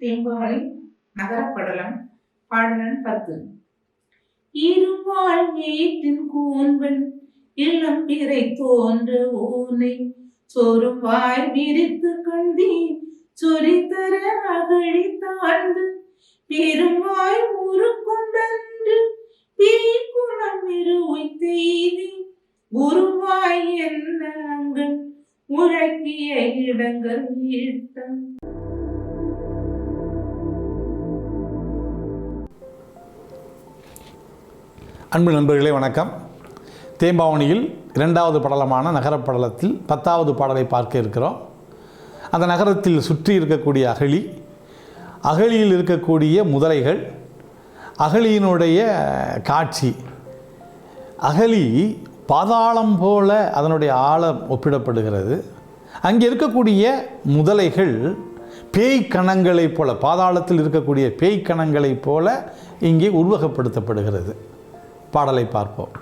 தேம்பாவளி நகரப்படலம் பாடலன் பத்து. இருவாள் ஏற்றின் கூன்பன் இளம் பிறை தோன்ற ஊனை சோறும் வாய் விரித்து கண்டி சொரித்தர அகழி தாழ்ந்து. பெருவாய் உருக்கொண்டன்று பீக்குணம் இருவை தெய்தி. உருவாய் என்ன அங்கள் உழக்கிய இடங்கள் ஈட்டம். அன்பு நண்பர்களே வணக்கம். தேம்பாவணியில் இரண்டாவது படலமான நகரப்படலத்தில் பத்தாவது பாடலை பார்க்க இருக்கிறோம். அந்த நகரத்தில் சுற்றி இருக்கக்கூடிய அகழி அகழியில் இருக்கக்கூடிய முதலைகள் அகழியினுடைய காட்சி. அகழி பாதாளம் போல அதனுடைய ஆழம் ஒப்பிடப்படுகிறது. அங்கே இருக்கக்கூடிய முதலைகள் பேய் கணங்களைப் போல பாதாளத்தில் இருக்கக்கூடிய பேய் கணங்களைப் போல இங்கே உருவகப்படுத்தப்படுகிறது. பாடலை பார்ப்போம்.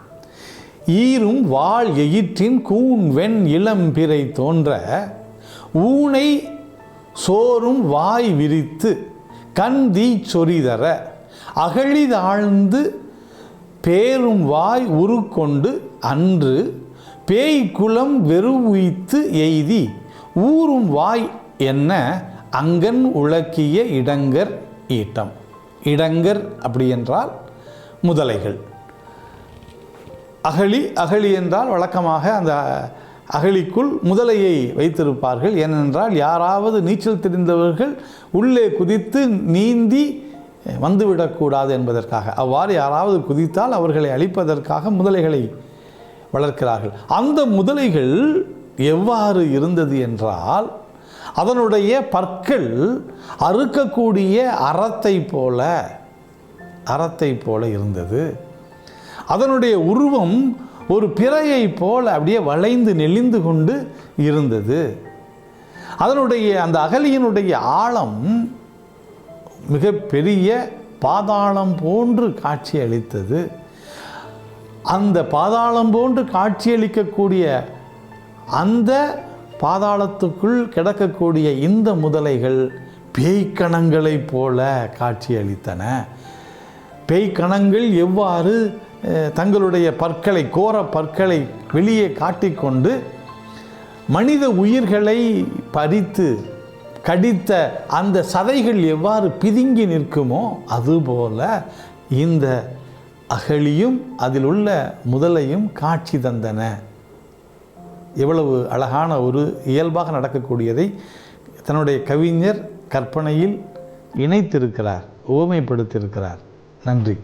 ஈரும் வாழ் எயிற்றின் கூன் வெண் இளம் பிறை தோன்ற ஊனை சோறும் வாய் விரித்து கண்தி சொரிதர அகழிதாழ்ந்து பேரும் வாய் உருக்கொண்டு அன்று பேய் குலம் வெறுவுய்த்து எய்தி ஊரும் வாய் என்ன அங்கன் உழக்கிய இடங்கர் ஈட்டம். இடங்கர் அப்படி என்றால் முதலைகள். அகழி அகழி என்றால் வழக்கமாக அந்த அகழிக்குள் முதலையை வைத்திருப்பார்கள். ஏனென்றால் யாராவது நீச்சல் தெரிந்தவர்கள் உள்ளே குதித்து நீந்தி வந்துவிடக்கூடாது என்பதற்காக. அவ்வாறு யாராவது குதித்தால் அவர்களை அழிப்பதற்காக முதலைகளை வளர்க்கிறார்கள். அந்த முதலைகள் எவ்வாறு இருந்தது என்றால் அதனுடைய பற்கள் அறுக்கக்கூடிய அறத்தை போல அறத்தை போல இருந்தது. அதனுடைய உருவம் ஒரு பிறையை போல் அப்படியே வளைந்து நெளிந்து கொண்டு இருந்தது. அதனுடைய அந்த அகலியினுடைய ஆழம் மிக பெரிய பாதாளம் போன்று காட்சி அளித்தது. அந்த பாதாளம் போன்று காட்சியளிக்கக்கூடிய அந்த பாதாளத்துக்குள் கிடக்கக்கூடிய இந்த முதலைகள் பேய்க்கணங்களைப் போல காட்சியளித்தன பேய்க்கணங்கள் எவ்வாறு தங்களுடைய பற்களை கோர பற்களை வெளியே காட்டிக்கொண்டு மனித உயிர்களை பறித்து கடித்த அந்த சதைகள் எவ்வாறு பிதுங்கி நிற்குமோ அதுபோல இந்த அகழியும் அதில் உள்ள முதலையும் காட்சி தந்தன. எவ்வளவு அழகான ஒரு இயல்பாக நடக்கக்கூடியதை தன்னுடைய கவிஞர் கற்பனையில் இணைத்திருக்கிறார் உவமைப்படுத்தியிருக்கிறார் நன்றி.